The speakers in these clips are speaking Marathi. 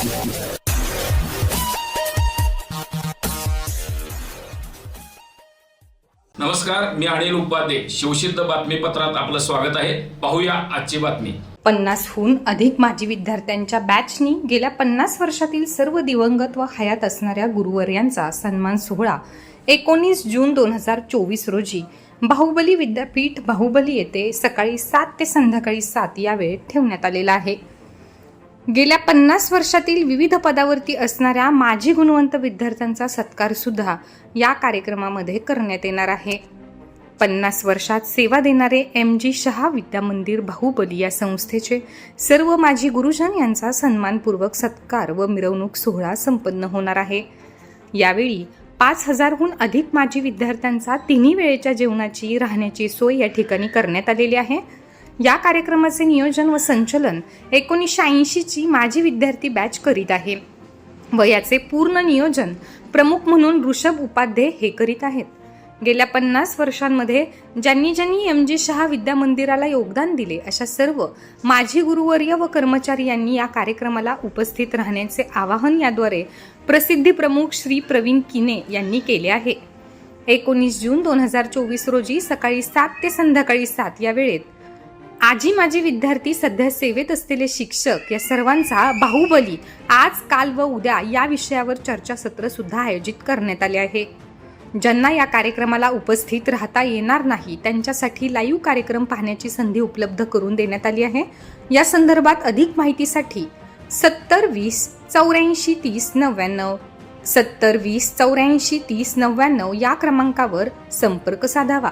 नमस्कार मी अनिल उपाध्ये. शिवसिद्ध बातमीपत्रात आपलं स्वागत आहे. पाहूया आजची बातमी. पन्नासहून अधिक माजी विद्यार्थ्यांच्या बॅचनी गेल्या पन्नास वर्षातील सर्व दिवंगत व हयात असणाऱ्या गुरुवर्यांचा सन्मान सोहळा एकोणीस जून दोन हजार चोवीस रोजी. बाहुबली विद्यापीठ बाहुबली येथे सकाळी सात ते संध्याकाळी सात या वेळेत ठेवण्यात आलेला आहे. गेल्या पन्नास वर्षातील विविध पदावरती असणाऱ्या माजी गुणवंत विद्यार्थ्यांचा सत्कार सुद्धा या कार्यक्रमामध्ये करण्यात येणार आहे. पन्नास वर्षात सेवा देणारे एम जी शहा विद्या मंदिर बाहुबली या संस्थेचे सर्व माजी गुरुजन यांचा सन्मानपूर्वक सत्कार व मिरवणूक सोहळा संपन्न होणार आहे. यावेळी पाच हजारहून अधिक माजी विद्यार्थ्यांचा तिन्ही वेळेच्या जेवणाची राहण्याची सोय या ठिकाणी करण्यात आलेली आहे. या कार्यक्रमाचे नियोजन व संचलन एकोणीसशे ऐंशीची माजी विद्यार्थी बॅच करीत आहे. व याचे पूर्ण नियोजन प्रमुख म्हणून ऋषभ उपाध्ये हे करीत आहेत. गेल्या पन्नास वर्षांमध्ये ज्यांनी ज्यांनी एम जी शहा विद्या मंदिराला योगदान दिले अशा सर्व माजी गुरुवर्य व कर्मचारी यांनी या कार्यक्रमाला उपस्थित राहण्याचे आवाहन याद्वारे प्रसिद्धी प्रमुख श्री प्रवीण किने यांनी केले आहे. एकोणीस जून दोन हजार चोवीस रोजी सकाळी सात ते संध्याकाळी सात या वेळेत आजी माजी विद्यार्थी सध्या सेवेत असलेले शिक्षक या सर्वांचा बाहुबली आज काल व उद्या या विषयावर चर्चासत्र सुद्धा आयोजित करण्यात आले आहे. ज्यांना या कार्यक्रमाला उपस्थित राहता येणार नाही त्यांच्यासाठी लाईव्ह कार्यक्रम पाहण्याची संधी उपलब्ध करून देण्यात आली आहे. या संदर्भात अधिक माहितीसाठी सत्तर वीस चौऱ्याऐंशी तीस नव्याण्णव सत्तर वीस चौऱ्याऐंशी तीस नव्याण्णव या क्रमांकावर संपर्क साधावा.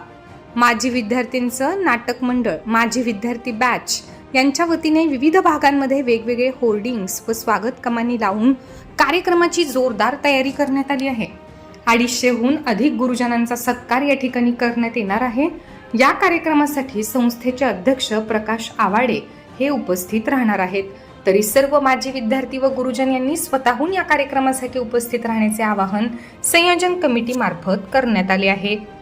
माजी विद्यार्थ्यांचं नाटक मंडळ माजी विद्यार्थी बॅच यांच्या वतीने विविध भागांमध्ये वेगवेगळे होर्डिंग्स व स्वागत कमानी लावून कार्यक्रमाची जोरदार तयारी करण्यात आली आहे. अडीचशेहून अधिक गुरुजनांचा सत्कार या ठिकाणी करण्यात येणार आहे. या कार्यक्रमासाठी संस्थेचे अध्यक्ष प्रकाश आवाडे हे उपस्थित राहणार आहेत. तरी सर्व माजी विद्यार्थी व गुरुजन यांनी स्वतःहून या कार्यक्रमासाठी उपस्थित राहण्याचे आवाहन संयोजन कमिटीमार्फत करण्यात आले आहे.